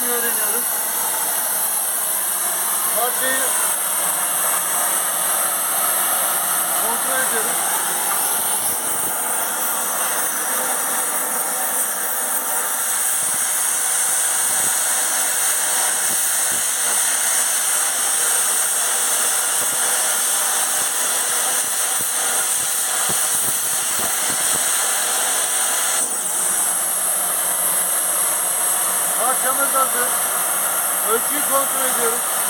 kapatmayı öğreniyoruz. Parçayı kontrol ediyoruz. Ölçüyü kontrol ediyoruz.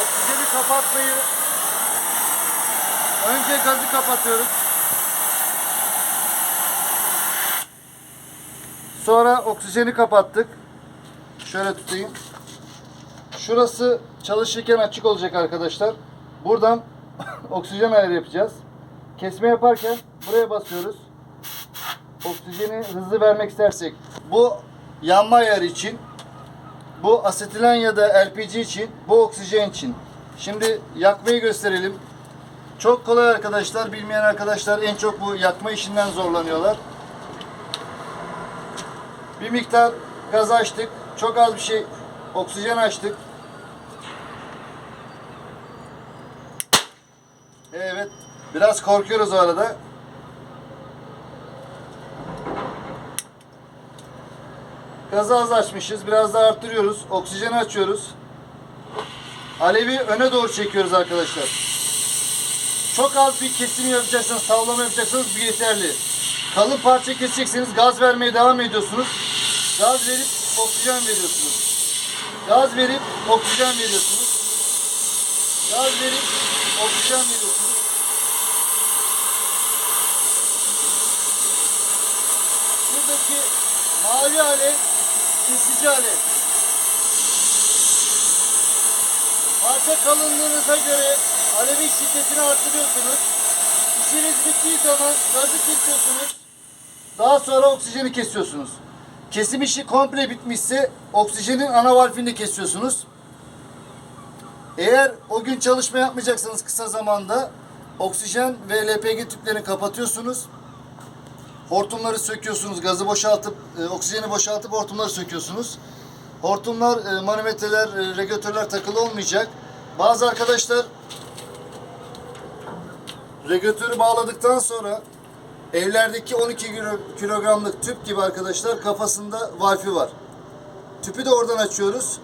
Oksijeni kapatmayı önce gazı kapatıyoruz. Sonra oksijeni kapattık. Şöyle tutayım. Şurası çalışırken açık olacak arkadaşlar. Buradan oksijen ayarı yapacağız. Kesme yaparken buraya basıyoruz. Oksijeni hızlı vermek istersek bu yanma ayarı için bu asetilen ya da LPG için, bu oksijen için. Şimdi yakmayı gösterelim. Çok kolay arkadaşlar. Bilmeyen arkadaşlar en çok bu yakma işinden zorlanıyorlar. Bir miktar gaz açtık. Çok az bir şey oksijen açtık. Evet. Biraz korkuyoruz o arada. Gazı az açmışız. Biraz daha arttırıyoruz. Oksijeni açıyoruz. Alevi öne doğru çekiyoruz arkadaşlar. Çok az bir kesim yapacaksınız, tavlama yapacaksınız bu yeterli. Kalın parça keseceksiniz, gaz vermeye devam ediyorsunuz. Gaz verip oksijen veriyorsunuz. Gaz verip oksijen veriyorsunuz. Gaz verip oksijen veriyorsunuz. Buradaki mavi alev kesici alev. Parça kalınlığınıza göre alevin şiddetini artırıyorsunuz. İşiniz bittiği zaman gazı kesiyorsunuz. Daha sonra oksijeni kesiyorsunuz. Kesim işi komple bitmişse oksijenin ana valfini kesiyorsunuz. Eğer o gün çalışma yapmayacaksanız kısa zamanda oksijen ve LPG tüplerini kapatıyorsunuz. Hortumları söküyorsunuz. Gazı boşaltıp, e, oksijeni boşaltıp hortumları söküyorsunuz. Hortumlar, e, manometreler, e, regülatörler takılı olmayacak. Bazı arkadaşlar regülatörü bağladıktan sonra evlerdeki 12 kilo- kilogramlık tüp gibi arkadaşlar kafasında valfi var. Tüpü de oradan açıyoruz.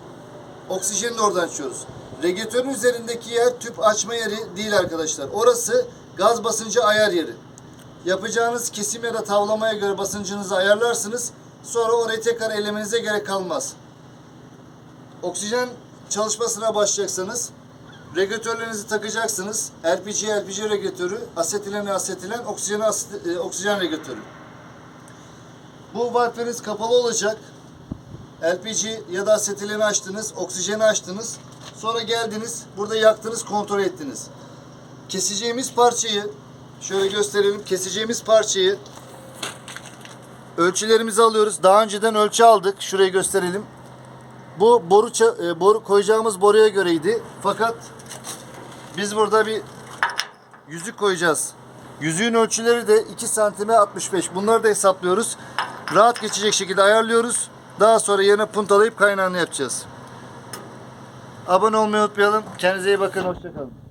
Oksijeni de oradan açıyoruz. Regülatörün üzerindeki yer tüp açma yeri değil arkadaşlar. Orası gaz basıncı ayar yeri. Yapacağınız kesim ya da tavlamaya göre basıncınızı ayarlarsınız. Sonra orayı tekrar elemenize gerek kalmaz. Oksijen çalışmasına başlayacaksanız regülatörlerinizi takacaksınız. LPG LPG regülatörü, asetilen asetilen, oksijen aset- e, oksijen regülatörü. Bu valfleriniz kapalı olacak. LPG ya da asetileni açtınız, oksijeni açtınız. Sonra geldiniz, burada yaktınız, kontrol ettiniz. Keseceğimiz parçayı şöyle gösterelim. Keseceğimiz parçayı ölçülerimizi alıyoruz. Daha önceden ölçü aldık. Şurayı gösterelim. Bu boru e, boru koyacağımız boruya göreydi. Fakat biz burada bir yüzük koyacağız. Yüzüğün ölçüleri de 2 santime 65. Bunları da hesaplıyoruz. Rahat geçecek şekilde ayarlıyoruz. Daha sonra yerine puntalayıp kaynağını yapacağız. Abone olmayı unutmayalım. Kendinize iyi bakın. Hoşçakalın.